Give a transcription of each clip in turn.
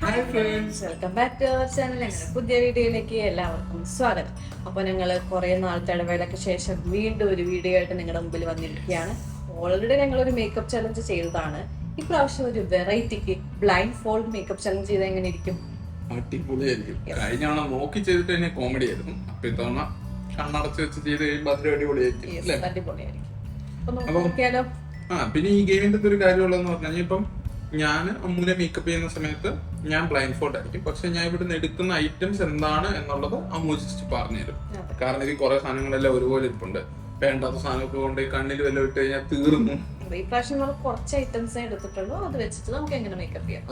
Hi friends welcome back to our channel ഞങ്ങളുടെ പുതിയ വീഡിയോയിലേക്ക് എല്ലാവർക്കും സ്വാഗതം. അപ്പോൾ ഞങ്ങൾ കുറേ നാളത്തെ ഇടവേളയ്ക്ക് ശേഷം വീണ്ടും ഒരു വീഡിയോ ആയിട്ട് നിങ്ങളുടെ മുമ്പിൽ വന്നിരിക്കുകയാണ്. ഓൾറെഡി ഞങ്ങൾ ഒരു മേക്കപ്പ് ചലഞ്ച് ചെയ്തതാണ്. ഇപ്രാവശ്യം ഒരു വെറൈറ്റിക്ക് ബ്ലൈൻഡ് ഫോൾഡ് മേക്കപ്പ് ചലഞ്ച് ചെയ്ത് എങ്ങനെ ഇരിക്കും? അടിപൊളിയായിരിക്കും. കഴിഞ്ഞ നോക്കി ചെയ്തിട്ട് തന്നെ കോമഡി ആയിരുന്നു. അപ്പൊ ഇത്തവണ കണ്ണടച്ച് വെച്ച് ചെയ്ത് കഴിയുമ്പോൾ അതിൽ അടിപൊളിയായിരിക്കും അടിപൊളിയായിരിക്കും. പിന്നെ ഈ ഗെയിമിന്റെ ഒരു കാര്യമുള്ളതെന്ന് പറഞ്ഞാൽ ഇപ്പം ഞാൻ അമ്മൂനെ മേക്കപ്പ് ചെയ്യുന്ന സമയത്ത് ഞാൻ ബ്ലൈൻഡ് ഫോൾഡ് ആയിരിക്കും. പക്ഷെ ഞാൻ ഇവിടുന്ന് എടുക്കുന്ന ഐറ്റംസ് എന്താണ് എന്നുള്ളത് അമ്മു ജസ്റ്റ് പറഞ്ഞുതരും. കാരണം എനിക്ക് കുറെ സാധനങ്ങളെല്ലാം ഒരുപോലെ ഇരിപ്പുണ്ട്. വേണ്ടാത്ത സാധനമൊക്കെ കൊണ്ട് കണ്ണിൽ വല്ല ഇട്ട് കഴിഞ്ഞാൽ തീർന്നു. ഈ പ്രാവശ്യം നമ്മൾ കുറച്ച് ഐറ്റംസ് എടുത്തിട്ടുള്ളൂ. അത് വെച്ചിട്ട് നമുക്ക് എങ്ങനെ മേക്കപ്പ് ചെയ്യാം?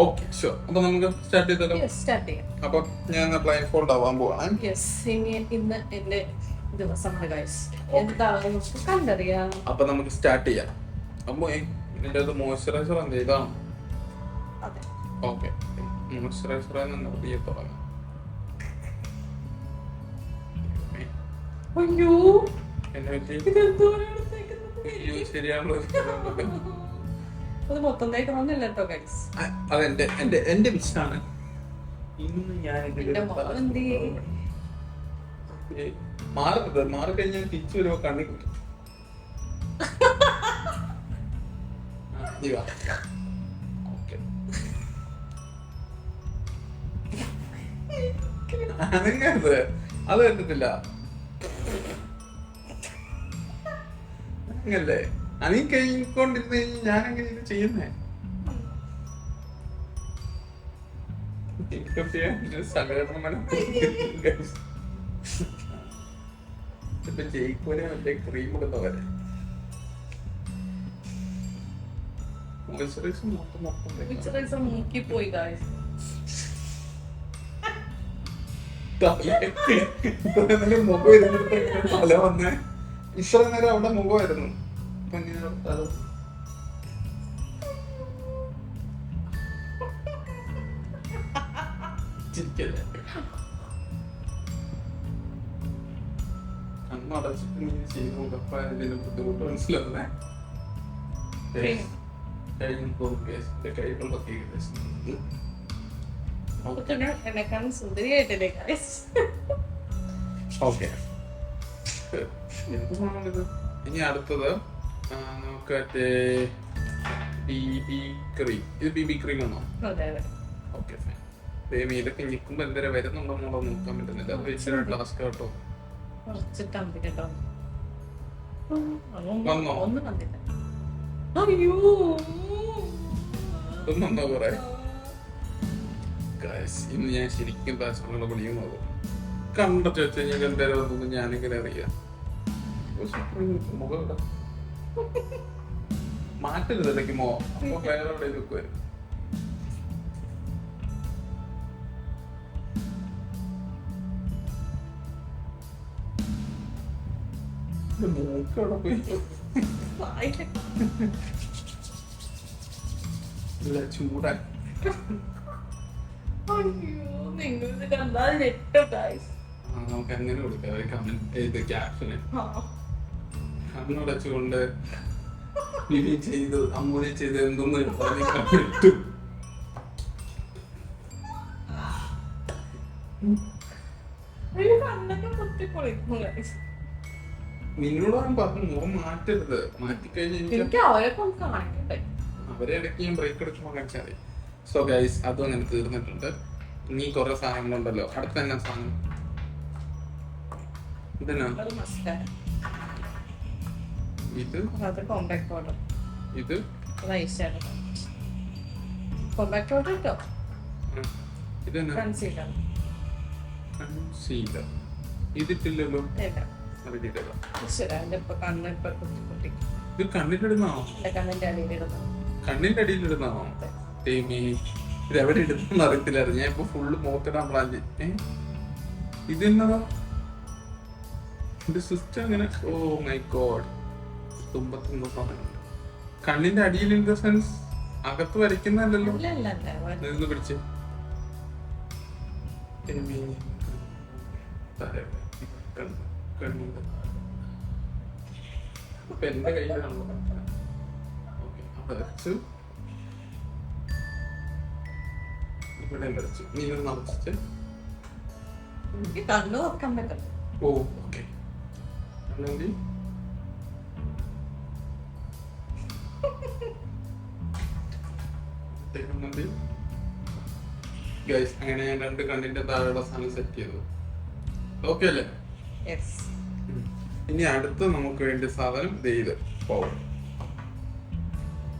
ഓക്കെ ഷുവർ അപ്പൊ നമുക്ക് സ്റ്റാർട്ട് ചെയ്തല്ലോ? സ്റ്റാർട്ട് ചെയ്യാം. അപ്പൊ ഞാൻ ബ്ലൈൻഡ് ഫോൾഡ് ആവാൻ പോവാണ്. യെസ് ഇനി ഇന്ന് എന്റെ ദിവസമാണ് ഗൈസ് എന്താണെന്ന് നമുക്ക് കണ്ടറിയാം. അപ്പൊ നമുക്ക് സ്റ്റാർട്ട് ചെയ്യാം. ഇതിന്റെ അത് മോയ്സ്ചറൈസർ എന്ത് ഇതാണ് അതെ. ഓക്കെ മോയ്സ്ചറൈസർ പുതിയ തുടങ്ങാം അയ്യോ. എന്നെ പറ്റി? ശരിയാണല്ലോ അത് മൊത്തം തേക്കണമെന്നില്ല കേട്ടോ ഗൈസ് അതെന്റെ എന്റെ എന്റെ വിഷാണ് ഇന്ന് ഞാൻ മാറരുത്. മാറി കഴിഞ്ഞാൽ തിരിച്ചു വരുമ്പോ കണ്ണി കുത്തും ഓക്കേ. അനങ്ങരുത് അത് കണ്ടിട്ടില്ല അങ്ങല്ലേ അനീ കഴിഞ്ഞിക്കൊണ്ടിരുന്ന് എങ്ങനെ ഇത് ചെയ്യുന്നേ. ഇപ്പൊ ജയിക്കൂനെ മറ്റേ ക്രീം ഇടുന്നവരെ. മോയ്സ്ചറൈസർ മൂക്കി പോയി നേരം മുഖം ഇരുന്നിട്ട് തല വന്ന്. ഇത്ര നേരം അവിടെ മുഖമായിരുന്നു. ഇപ്പൊ അന്ന് ചിരിക്കല്ലേ? കണ്ണടച്ചിട്ട് നീ ചെയ്ത് നോക്കപ്പോ ഇതിന്റെ ബുദ്ധിമുട്ട് മനസ്സിലാവുന്നേ. എന്നെക്കാളും സുന്ദരിയായിട്ടല്ലേ ഗൈസ് ഓക്കെ. എന്തുമാണിത് ഇനി അടുത്തത് നമുക്ക് മറ്റേ ബി ബി ക്രീം. ഇത് ബി ബി ക്രീം ആണോ? ഓക്കെ ഫൈൻ ബേബി ഇതൊക്കെ ഞെക്കുമ്പോ എന്തര വരുന്നുണ്ടോ എന്നുള്ളത് നോക്കാൻ പറ്റുന്നില്ല. അത് ടാസ്ക് കേട്ടോ. വന്നോ? അയ്യോ. ഇതൊന്നും കുറെ? ഇന്ന് ഞാൻ ശരിക്കും പാസ്പോർട്ടുള്ള പണിയും നോക്കും. കണ്ടിട്ട് വെച്ച് കഴിഞ്ഞാൽ എന്തായാലും അതൊന്നും ഞാനിങ്ങനെ അറിയാം. മുഖം മാറ്റരുത് ഇടയ്ക്ക് മോ. അപ്പൊ വേറെ നിൽക്കുമായിരുന്നു മൂക്കവിടെ പോയി. ആ, നമുക്ക് അങ്ങനെ കൊടുക്കാം ഒരു കമന്റ് ഇത് ക്യാപ്ഷന് ചെയ്ത് അമ്മൂനെ ചെയ്ത് എന്തൊന്നും നിന്നോട് ഞാൻ പറഞ്ഞു മുഖം മാറ്റരുത്. മാറ്റിക്കഴിഞ്ഞ് എനിക്ക് കാണിക്കട്ടെ അവരെ ഇടയ്ക്ക് ഞാൻ ബ്രേക്ക് എടുക്കുമ്പോൾ കഴിച്ചാൽ മതി. സോ ഗൈസ് അതും അങ്ങനെ തീർന്നിട്ടുണ്ട്. ഇനി കുറെ സാധനങ്ങളുണ്ടല്ലോ. അടുത്ത തന്നെ സാധനം? ഇതെന്നാ? ഇത്? ഇത്? ഇതെന്നാ? ഇതിട്ടില്ലല്ലോ? ഇത് കണ്ണിട്ടിടുന്നോ കണ്ണിന്റെ അടിയിലിടുന്നു. കണ്ണിന്റെ അടിയിലിടുന്നാണോ ദൈവമേ ഇത് എവിടെ ഇടുന്നെന്ന് അറിയത്തില്ലായിരുന്നു. ഞാൻ ഇപ്പൊ ഫുള്ള് മുഖത്തിടാൻ പ്ലാൻ ചെയ്തു ഇത് എന്നതാ? എന്റെ സിസ്റ്റം അങ്ങനെ ഓ മൈ ഗോഡ് തുമ്പത്തുമ്പ സാധനമുണ്ട്. കണ്ണിന്റെ അടിയിൽ ഇൻ ദ സെൻസ് അകത്ത് വരയ്ക്കുന്നതല്ലോ നിന്ന് പിടിച്ച്. കണ്ണിന്റെ കയ്യിലാണല്ലോ വെച്ചു ഇവിടെ വരച്ചു നീ ഇത് നിറച്ചിട്ട് എനിക്ക് കണ്ണു തുറക്കാൻ പറ്റും ഓ ഓക്കെ ഗൈസ് അങ്ങനെ ഞാൻ രണ്ട് കണ്ണിന്റെ താഴെയുള്ള സാധനം സെറ്റ് ചെയ്തു. ഓക്കെ അല്ലേ? ഇനി അടുത്ത് നമുക്ക് വേണ്ടി സാധനം ദൈവം ഇത്. പോവും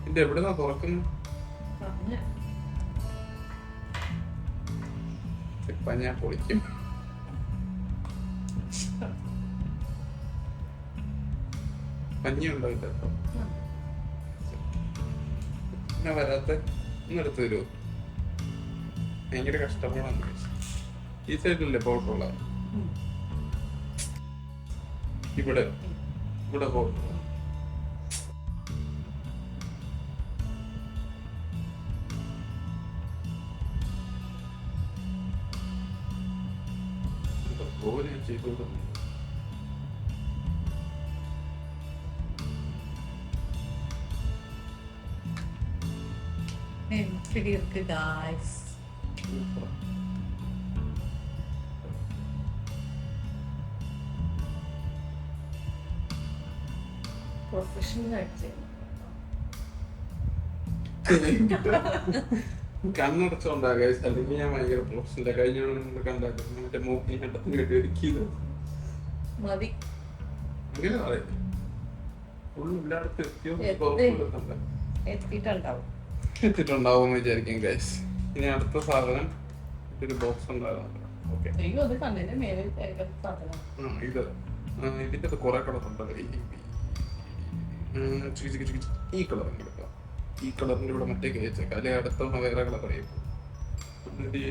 ഇത് എവിടുന്നാ തുറക്കുന്നത് ഞാൻ പൊളിക്കും. പഞ്ഞിയുണ്ടോ ഇത്? പിന്നെ വരാത്ത? ഒന്ന് എടുത്തു തരുമോ ഭയങ്കര കഷ്ടപ്പാടാണ് ഈ സൈഡിലല്ലേ പോട്ടുള്ള ഇവിടെ. ഇവിടെ പോട്ടുള്ള പോലെ ചെയ്തോളും എനിക്ക് ഗായ്സ് പ്രൊഫഷണൽ ആയിട്ട് ചെയ്യുന്നു കണ്ണടച്ചോണ്ടാ ഗൈസ് അല്ലെങ്കിൽ ഞാൻ ഭയങ്കര പ്രൊഫഷണൽ കഴിഞ്ഞ നിങ്ങൾ കണ്ടായിരുന്നു മറ്റേ മൂക്കി കണ്ടത്തിന് വേണ്ടി ഒരുക്കിയത് മതി അങ്ങനെ പറയും എത്തിയോ എത്തിയിട്ടുണ്ടാവും എത്തിയിട്ടുണ്ടാവും വിചാരിക്കും ഗൈസ് ഇനി അടുത്ത സാധനം ഒരു ബോക്സ് ഉണ്ടായിരുന്നു ഓക്കെ ഇത് അത് കുറെ കളറുണ്ട് ഈ- കളർ എടുക്കാം ഈ കളറിന്റെ കൂടെ മറ്റേ കേച്ചേക്ക അല്ലെ അടുത്ത വേറെ കളർ എന്നിട്ട്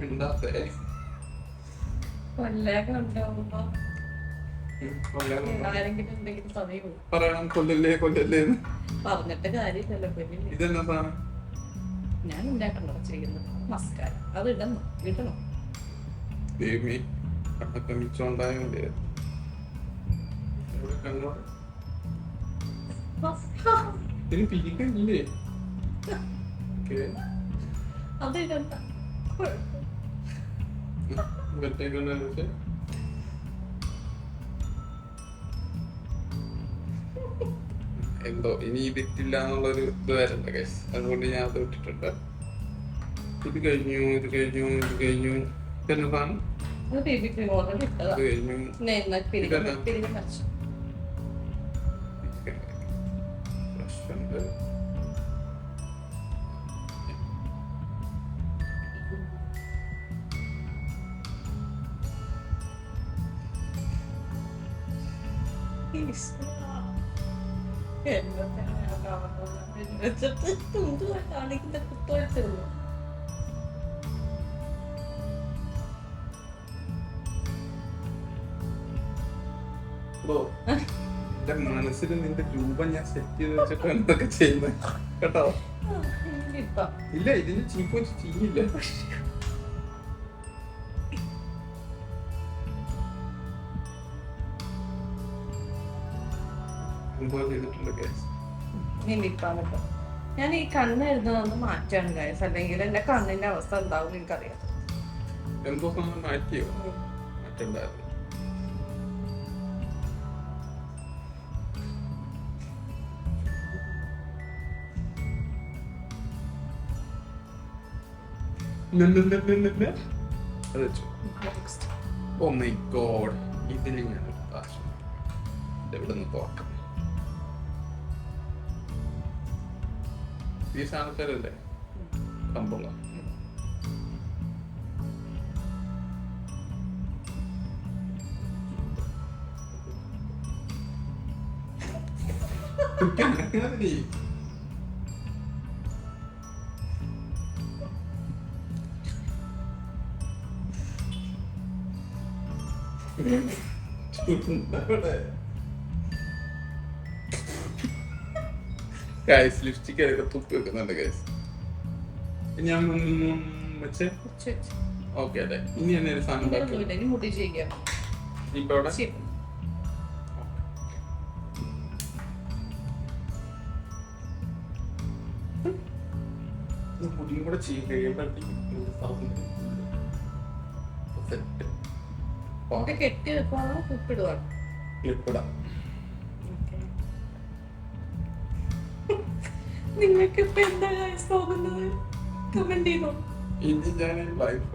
മിണ്ടാത്തേ. ആരെങ്കിലും പറയണം കൊല്ലല്ലേ കൊല്ലല്ലേ ഇതെന്നാ സാധനം? ഞാൻ ഉണ്ടായിട്ടുണ്ടോ ചെയ്യുന്നത് നമസ്കാരം അത് ഇടണം ഇടണം ദേവി പിരിക്കണില്ലേ ഓക്കെ അത് ഇടണ്ട വെട്ടേക്കണ്ണ എന്തോ ഇനി ഇതിട്ടില്ല എന്നുള്ളൊരു ഇത് വരണ്ട കേസ് അതുകൊണ്ട് ഞാൻ അത് വിട്ടിട്ടുണ്ട്. ഇത് കഴിഞ്ഞു ഇത് കഴിഞ്ഞു ഇത് കഴിഞ്ഞു. ഇതെന്നെ സാധനം? അത് ബേബി ക്രീം ഓൾറെഡി ഇട്ടതാ. ഇത് കഴിഞ്ഞു. എന്നാ കാണിക്കുന്ന ബ്രോ എന്റെ മനസ്സിൽ നിന്റെ രൂപം ഞാൻ സെറ്റ് ചെയ്ത് വെച്ചിട്ട് എന്തൊക്കെ ചെയ്യുന്നത്. കേട്ടോ? ഇല്ല ഇതിന് ചീപ്പ് വെച്ച് ചെയ്യില്ല. നിന്നിപ്പാണ് കേട്ടോ ഞാൻ ഈ കണ്ണ് എഴുതുന്നത് മാറ്റാണ് ഗൈസ് അല്ലെങ്കിൽ എന്റെ കണ്ണിന്റെ അവസ്ഥ എന്താവും എനിക്കറിയാം. എന്തോ സാധനം മാറ്റിയോ? മാറ്റണ്ടായിരുന്നു. ഓ മൈ ഗോഡ് ഇതിൽ ഞാൻ എവിടെ നിന്ന് തുറക്കാം? ഈ സാധനക്കാരല്ലേ കമ്പുള്ള. ഗൈസ് ലിപ്സ്റ്റിക് ഒക്കെ തുപ്പി വെക്കുന്നുണ്ട് ഗൈസ് ഞാൻ വെച്ച്. ഓക്കെ അതെ. ഇനി എന്നെ ഒരു സാധനം ഇപ്പൊ അവിടെ മുടിയും കൂടെ ചെയ്യും കഴിയുമ്പോഴത്തേക്കും കെട്ടി വെക്കുവാണോ? ഉപ്പിടുവാണോ ക്ലിപ്പിടാം നിങ്ങൾക്ക് ഇപ്പൊ എന്താ തോന്നുന്നത്? കമന്റ് ചെയ്തോ? ഞാൻ ലൈഫ്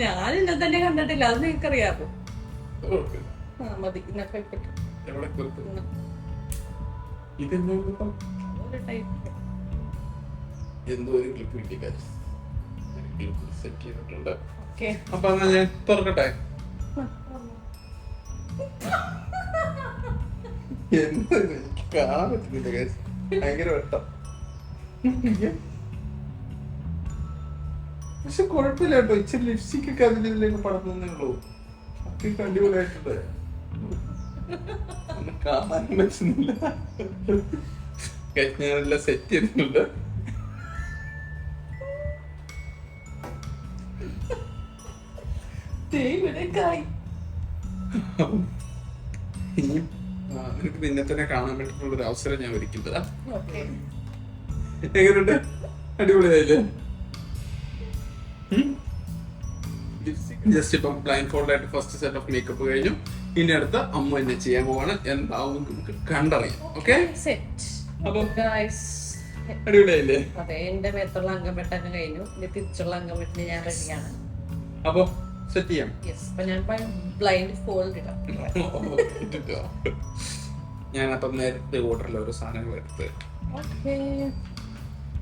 ഞാൻ എന്നെ തന്നെ കണ്ടിട്ടില്ല അത് നിങ്ങൾക്ക് അറിയാമോ ആ മതി എന്തോ ഒരു ക്ലിപ്പ് കിട്ടി കാര്യം ക്ലിപ്പ് സെറ്റ് ചെയ്തിട്ടുണ്ട്. അപ്പൊ ഞാൻ തുറക്കട്ടെ? എന്താ? എനിക്ക് കാണാൻ പറ്റുന്നില്ല guys. ഭയങ്കര വെട്ടം. പക്ഷെ കുഴപ്പമില്ല കേട്ടോ. ഇച്ചിരി ലിപ്സ്റ്റിക് ഒക്കെ അതിലേക്ക് പടർന്നേ ഉള്ളൂ. ഒക്കെ അടിപൊളിയായിട്ടുണ്ട്. ഒന്നും കാണാൻ പറ്റുന്നില്ല. Guys, ഞാനെല്ലാം സെറ്റ് ചെയ്തിട്ടുണ്ട്. ദൈവനേക്കായി കായ് ആ, നിനക്ക് നിന്നെ തന്നെ കാണാൻ വേണ്ടിയിട്ടുള്ള ഒരു അവസരം ഞാൻ ഒരുക്കില്ലതാ ഓക്കെ. എങ്ങനെയുണ്ട്? അടിപൊളിയായില്ലേ? ജസ്റ്റ് ഇപ്പം ബ്ലൈൻഡ് ഫോൾഡ് ആയിട്ട് ഫസ്റ്റ് സെറ്റ് ഓഫ് മേക്കപ്പ് കഴിഞ്ഞു. ഇനി അടുത്ത അമ്മ എന്നെ ചെയ്യാൻ പോവാണ്. എന്താവും നമുക്ക് കണ്ടറിയാം. ഓക്കെ അടിപൊളിയായില്ലേ? അതെ എന്റെ മേത്തുള്ള അംഗമെട്ടന് കഴിഞ്ഞു. ഇനി തിരിച്ചുള്ള അംഗമെട്ടിന് ഞാൻ റെഡിയാണ് അപ്പൊ? സെറ്റ് ചെയ്യാം ഞാൻ ബ്ലൈൻഡ് ഫോൾഡ് ഇടാം. ഞാൻ അപ്പം നേരത്തെ ഓർഡറിൽ ഓരോ സാധനങ്ങൾ എടുത്ത്.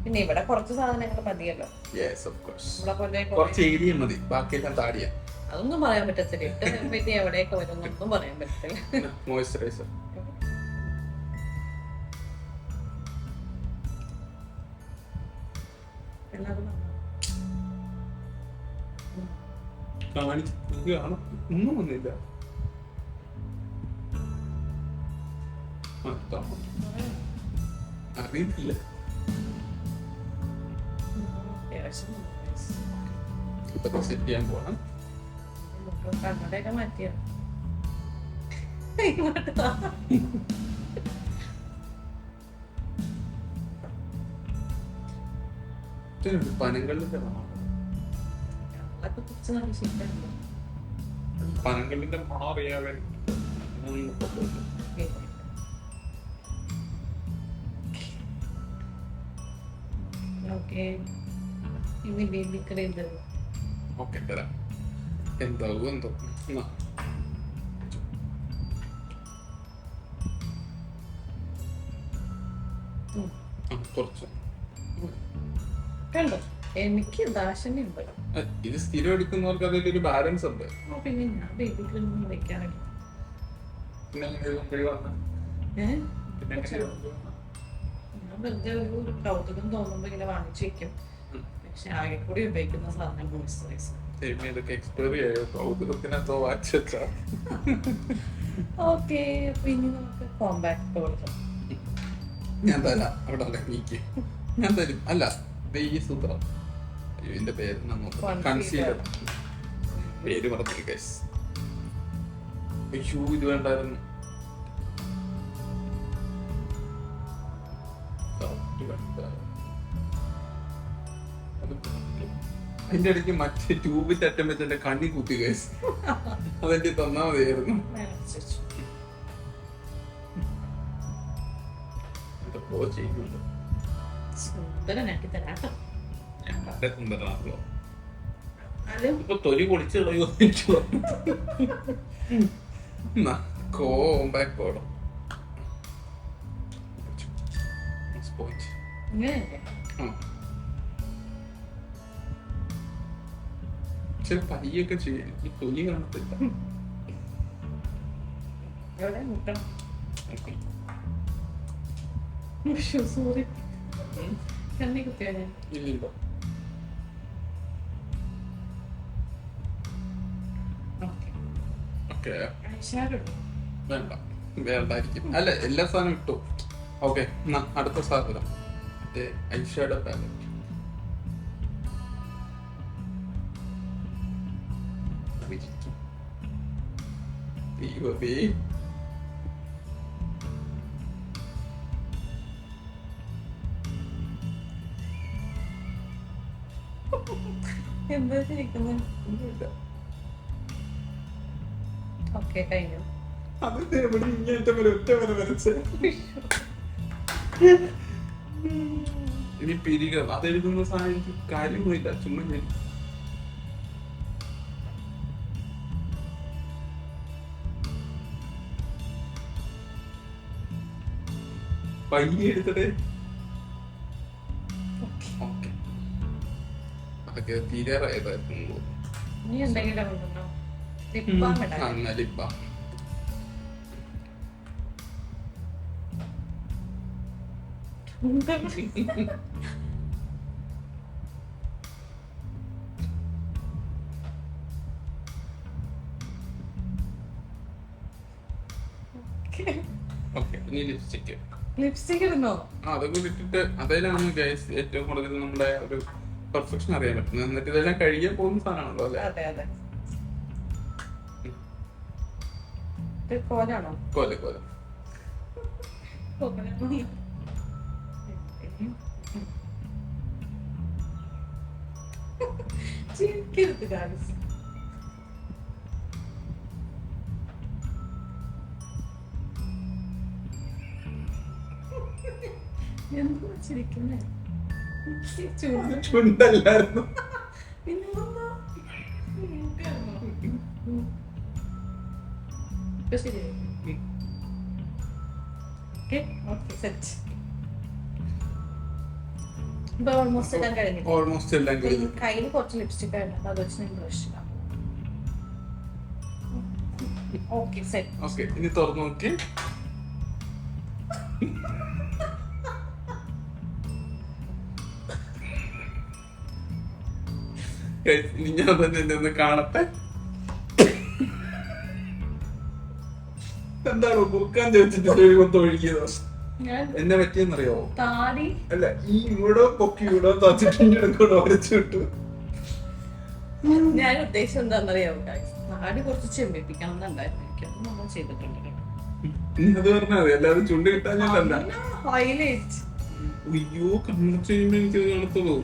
പിന്നെ ഇവിടെ കുറച്ച് സാധനങ്ങൾ മതിയല്ലോ. യെസ് ഓഫ് കോഴ്സ് കുറച്ച് ഏരിയ മതി. ബാക്കിയെല്ലാം താടിയാ. അതൊന്നും പറയാൻ പറ്റത്തില്ല. ഇട്ട് പിന്നെ എവിടെയൊക്കെ വരും ഒന്നും പറയാൻ പറ്റത്തില്ല. മോയ്സ്ചറൈസർ പിന്നെ നോക്കുകയാണ് ഒന്നും വന്നില്ല. ഇപ്പൊ സെറ്റ് ചെയ്യാൻ പോകണം കണ്ണടയൊക്കെ മാറ്റിയോ മണം അതൊക്കെ കുറച്ച് നല്ല ശീലമുണ്ട്. പനങ്കള്ളിന്റെ മണം കൊണ്ടുവന്നു. ഓക്കെ. ഇനി ബേബിക്കടെ ഇത് ഓക്കെ തരാം. എന്താവും എന്തോ. എന്നാ. കുറച്ച്. കണ്ടോ? എനിക്ക് ദാശനുണ്ട് ഇത് സ്ഥിരം എടുക്കുന്നവർക്ക് അതിലൊരു ബാലൻസ് ഉണ്ട്. പിന്നെ ഞാൻ ബേബി ക്രീം പിന്നെ? ഞാൻ വെറുതെ ഒരു കൗതുകം തോന്നുമ്പോ ഇങ്ങനെ വാങ്ങിച്ചു വെക്കും. പക്ഷെ ആകെ കൂടി ഉപയോഗിക്കുന്ന സാധനം മോയിസ്ചറൈസർ ഓക്കെ അപ്പൊ ഇനി നമുക്ക് കോമ്പാക്ട് കൊടുക്കാം ഞാൻ തരാം. അവിടെ നീക്ക്. ഞാൻ തരും. അല്ല ദേ ഈ സൂത്രം. ഇതിന്റെ പേര്. കൺസീലർ പേര് മറന്നു ഗൈസ് അയ്യോ ഇത് വേണ്ടായിരുന്നു. അതിന്റെ ഇടയ്ക്ക് മറ്റേ ട്യൂബിന്റെ അറ്റം വെച്ച് എന്റെ കണ്ണി കുത്തി ഗൈസ് അതെനിക്ക് തന്നാ മതിയായിരുന്നു. സുന്ദരനാക്കി തരാട്ടോ വളരെ സുന്ദരനാണല്ലോ ഇപ്പൊ തൊലി പൊളിച്ച് കളയോ ഇങ്ങനെയല്ലേ ചില പയ്യൊക്കെ ചെയ്യും. ഈ തൊലി കാണത്തില്ല. സോറി കണ്ണി കുത്തിയോ ഞാൻ? ഇല്ലില്ല. ഓക്കെ വേണ്ട വേണ്ടായിരിക്കും അല്ല എല്ലാ സാധനവും ഇട്ടു ഓക്കെ എന്നാ അടുത്ത സാധനം മറ്റേ ഐഷാഡോ പാലറ്റ് ദൈവമേ എന്താ ഒന്നുമില്ല ഓക്കെ കഴിഞ്ഞു. അതിന്റെ എവിടെ ഇങ്ങനത്തെ ഒരു ഒറ്റ വര വരച്ച്. ഇനി പിരിക. അതെഴുതുന്ന സാധനം കാര്യമൊന്നുമില്ല ചുമ്മാ ഞാൻ പയ്യെ എടുത്തത്. ഓക്കെ. അതൊക്കെ തീരാറായതായിരുന്നു നീ എന്തെങ്കിലും ലിപ്സ്റ്റിക് ഇടുന്നോ? അതൊക്കെ ഇട്ടിട്ട് അതിലാണ് ഗൈസ് ഏറ്റവും കൂടുതൽ നമ്മുടെ ഒരു പെർഫെക്ഷൻ അറിയാൻ പറ്റുന്നത്. എന്നിട്ട് ഇതെല്ലാം കഴിയാൻ പോകുന്ന സാധനമാണല്ലോ അല്ലെ? കോലാണോ കോൽ കോൽ ചിരിക്കരുത് guys. എന്താ ചിരിക്കുന്നേ? ചുണ്ടല്ലായിരുന്നു. ഇപ്പൊ ശരിയായി. Okay, okay, set. ഇപ്പൊ ഓൾമോസ്റ്റ് എല്ലാം കഴിഞ്ഞു. ഓൾമോസ്റ്റ് എല്ലാം കഴിഞ്ഞു. കയ്യിൽ കുറച്ച് ലിപ്സ്റ്റിക് ആയിരുന്നു. അത് വെച്ച് നിങ്ങൾ ബ്രഷ് ഓക്കെ സെറ്റ് ഓക്കെ ഇനി തുറന്നു നോക്കി. ഇനി ഞാൻ തന്നെ എന്നെ ഒന്ന് കാണട്ടെ. എന്താണോ കുറുക്കാൻ ചോദിച്ചിട്ട് മൊത്തം ഒഴുകിയത്? ഞാൻ എന്നെ പറ്റിയെന്നറിയോ? താടി. അല്ല ഈ ഇവിടെ പൊക്കി ഇവിടെ തച്ചിട്ടുണ്ട് കൂടെ വരച്ചു വിട്ടു. ഞാൻ ഉദ്ദേശം എന്താണെന്നറിയാവോ? താടി കുറച്ച് ചെമ്പിപ്പിക്കണം എന്നുണ്ടായിരുന്നു എനിക്ക്. അത് നമ്മൾ ചെയ്തിട്ടുണ്ട് നീ അത് പറഞ്ഞാൽ മതി. അല്ലാതെ ചുണ്ട് കിട്ടാഞ്ഞല്ല ഹൈലൈറ്റ് അയ്യോ കണ്ണു ചെയ്യുമ്പോ എനിക്കത് കാണത്തുള്ളൂ.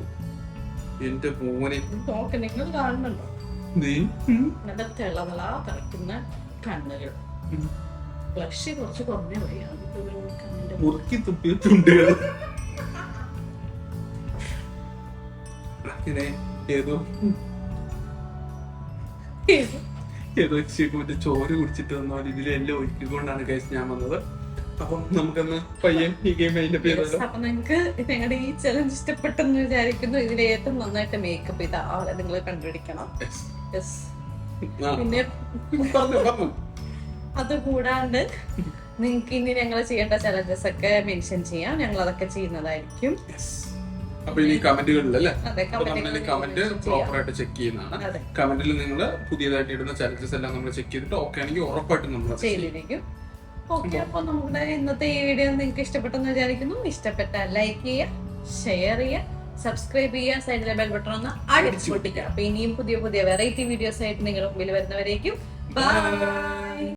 എന്റെ മോനെ. നോക്ക് നിങ്ങൾ കാണുന്നുണ്ടോ? ദേ, നല്ല തിളവള തിളക്കുന്ന കണ്ണുകൾ. ബ്ലഷ് കുറച്ച് കുറഞ്ഞു പോയി. മുറുക്കി തുപ്പിയ ചുണ്ടുകൾ ഇങ്ങനെ ഏതോ ഏതോ? മറ്റേ ചോറ് കുടിച്ചിട്ട് വന്ന ഇതിൽ എല്ലാം ഒഴിക്കൊണ്ടാണ് കേസ് ഞാൻ വന്നത്. അപ്പം നമുക്കൊന്ന് പയ്യൻ ഈ ഗെയിം അതിന്റെ പേര് അപ്പൊ നിങ്ങക്ക് ഞങ്ങളുടെ ഈ ചലഞ്ച് ഇഷ്ടപ്പെട്ടെന്ന് വിചാരിക്കുന്നു. ഇതിൽ ഏറ്റവും നന്നായിട്ട് മേക്കപ്പ് ചെയ്ത ആളെ നിങ്ങൾ കണ്ടുപിടിക്കണം. പിന്നെ അത് കൂടാണ്ട് നിങ്ങൾക്ക് ഇനി ഞങ്ങൾ ചെയ്യേണ്ട ചലഞ്ചസ് ഒക്കെ മെൻഷൻ ചെയ്യാം. ഞങ്ങൾ അതൊക്കെ ചെയ്യുന്നതായിരിക്കും. അപ്പൊ ഇനി കമന്റുകളിലല്ലേ? നമ്മൾ കമന്റ് പ്രോപ്പർ ആയിട്ട് ചെക്ക് ചെയ്യുന്നതാണ്. കമന്റിൽ നിങ്ങൾ പുതിയതായിട്ട് ഇടുന്ന ചലഞ്ചസ് എല്ലാം നമ്മൾ ചെക്ക് ചെയ്തിട്ട് ഓക്കെ ആണെങ്കിൽ ഉറപ്പായിട്ടും നമ്മൾ. ചെയ്തിരിക്കും. ഓക്കെ അപ്പൊ നമ്മുടെ ഇന്നത്തെ ഈ വീഡിയോ നിങ്ങൾക്ക് ഇഷ്ടപ്പെട്ടെന്ന് വിചാരിക്കുന്നു. ഇഷ്ടപ്പെട്ട ലൈക്ക് ചെയ്യുക ഷെയർ ചെയ്യുക സബ്സ്ക്രൈബ് ചെയ്യുക സൈഡിലെ ബെൽ ബട്ടൺ ഒന്ന് അടിച്ചു പൊട്ടിക്കുക. അപ്പൊ ഇനിയും പുതിയ പുതിയ വെറൈറ്റി വീഡിയോസ് ആയിട്ട് നിങ്ങളുടെ മുമ്പിൽ വരുന്നവരേക്കും. ബൈ